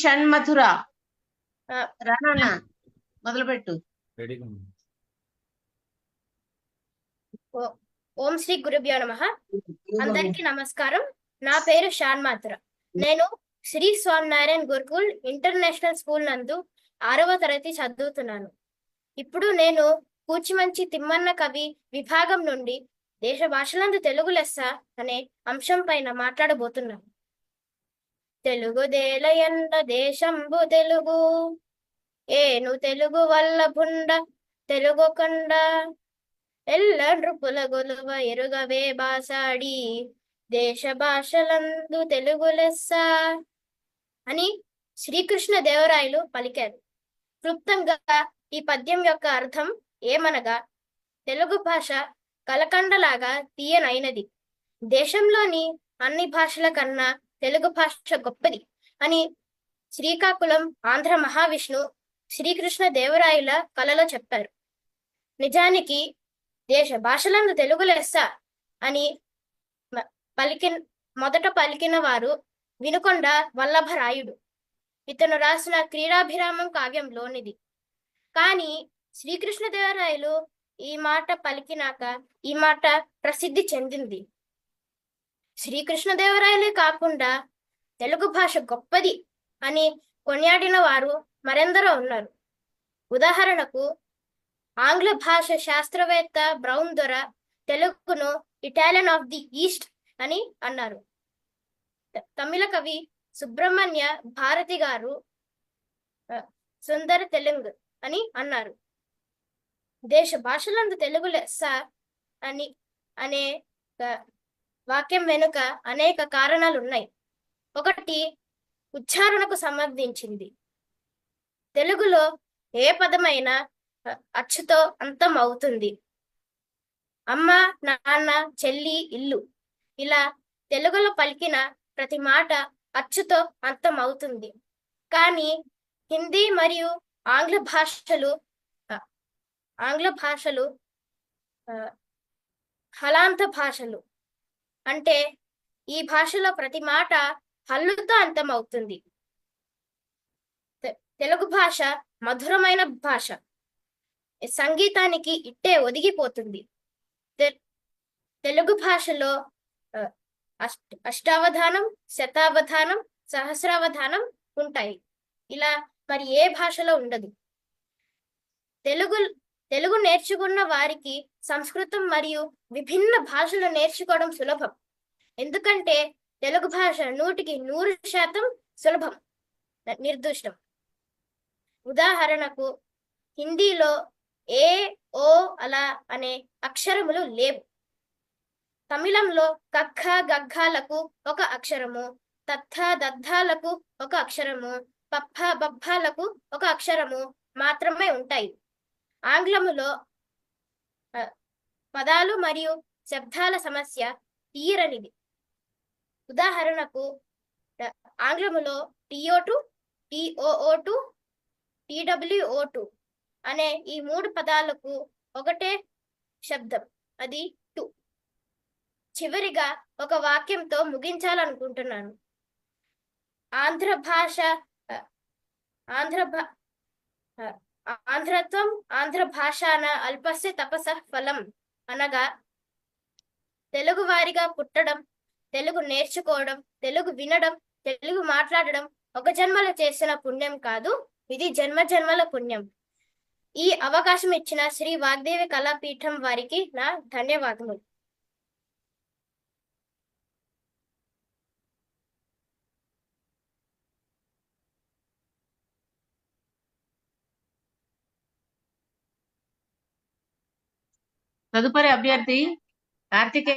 షణ్మధుర. రానా మొదలుపెట్టు. ఓం శ్రీ గురుభ్యో నమ. అందరికీ నమస్కారం. నా పేరు షాన్ మాత్ర నేను శ్రీ స్వామినారాయణ గురుకుల్ ఇంటర్నేషనల్ స్కూల్ నందు ఆరవ తరగతి చదువుతున్నాను. ఇప్పుడు నేను కూచిమంచి తిమ్మన్న కవి విభాగం నుండి దేశ భాషలందు తెలుగు లెస్స అనే అంశం పైన మాట్లాడబోతున్నాను. తెలుగు దేలయండ దేశంబు తెలుగు. ఏను తెలుగు వల్ల పుండ తెలుగు కొండ. ఎల్ల నృపుల గొలువ ఎరుగవే బాసాడి. దేశ భాషలందు తెలుగు లెస్స అని శ్రీకృష్ణ దేవరాయలు పలికారు. క్లుప్తంగా ఈ పద్యం యొక్క అర్థం ఏమనగా తెలుగు భాష కలకండలాగా తీయనైనది. దేశంలోని అన్ని భాషల కన్నా తెలుగు భాష గొప్పది. అని శ్రీకాకుళం ఆంధ్ర మహావిష్ణు శ్రీకృష్ణ దేవరాయల కలలో చెప్పారు. నిజానికి దేశ భాషలందు తెలుగు లెస్స అని పలికి మొదట పలికిన వారు వినుకొండ వల్లభరాయుడు ఇతను రాసిన క్రీడాభిరామం కావ్యంలోనిది. కానీ శ్రీకృష్ణదేవరాయలు ఈ మాట పలికినాక ఈ మాట ప్రసిద్ధి చెందింది. శ్రీకృష్ణదేవరాయలే కాకుండా తెలుగు భాష గొప్పది అని కొనియాడిన వారు మరెందరో ఉన్నారు. ఉదాహరణకు ఆంగ్ల భాష శాస్త్రవేత్త బ్రౌన్ దొర తెలుగును ఇటాలియన్ ఆఫ్ ది ఈస్ట్ అని అన్నారు. తమిళ కవి సుబ్రహ్మణ్య భారతి గారు సుందర తెలుగు అని అన్నారు. దేశ భాషలందు తెలుగు లెస్స అని అనే వాక్యం వెనుక అనేక కారణాలు ఉన్నాయి ఒకటి ఉచ్చారణకు సంబంధించింది. తెలుగులో ఏ పదమైనా అచ్చుతో అంతం అవుతుంది. అమ్మ నాన్న చెల్లి ఇల్లు. ఇలా తెలుగులో పలికిన ప్రతి మాట అచ్చుతో అంతం అవుతుంది. కానీ హిందీ మరియు ఆంగ్ల భాషలు ఆంగ్ల భాషలు హలాంత భాషలు అంటే ఈ భాషలో ప్రతి మాట హల్లుతో అంతమవుతుంది. తెలుగు భాష మధురమైన భాష. సంగీతానికి ఇట్టే ఒదిగిపోతుంది. తె- తెలుగు భాషలో అష్టావధానం శతావధానం సహస్రావధానం ఉంటాయి. ఇలా మరి ఏ భాషలో ఉండదు. తెలుగు తెలుగు నేర్చుకున్న వారికి సంస్కృతం మరియు విభిన్న భాషలు నేర్చుకోవడం సులభం. ఎందుకంటే తెలుగు భాష నూటికి నూరు శాతం సులభం నిర్దిష్టం నిర్దుష్టం. ఉదాహరణకు హిందీలో ఏ ఓ అలా అనే అక్షరములు లేవు. తమిళంలో కక్క గగ్గాలకు ఒక అక్షరము తత్థ దద్దాలకు ఒక అక్షరము పప్ప బబ్బాలకు ఒక అక్షరము మాత్రమే ఉంటాయి. ఆంగ్లములో పదాలు మరియు శబ్దాల సమస్య తీరనిది ఉదాహరణకు ఆంగ్లములో T O to T O O too T W O two అనే ఈ మూడు పదాలకు ఒకటే శబ్దం అది టు. చివరిగా ఒక వాక్యంతో ముగించాలనుకుంటున్నాను. ఆంధ్ర భాష ఆంధ్ర భా ఆంధ్రత్వం ఆంధ్ర భాషాన అల్పస్య తపస ఫలం అనగా తెలుగు వారిగా పుట్టడం తెలుగు నేర్చుకోవడం తెలుగు వినడం తెలుగు మాట్లాడడం ఒక జన్మలో చేసిన పుణ్యం కాదు ఇది జన్మ జన్మల పుణ్యం. ఈ అవకాశం ఇచ్చిన శ్రీ వాగ్దేవి కళాపీఠం వారికి నా ధన్యవాదములు. తదుపరి అభ్యర్థి కార్తికేయ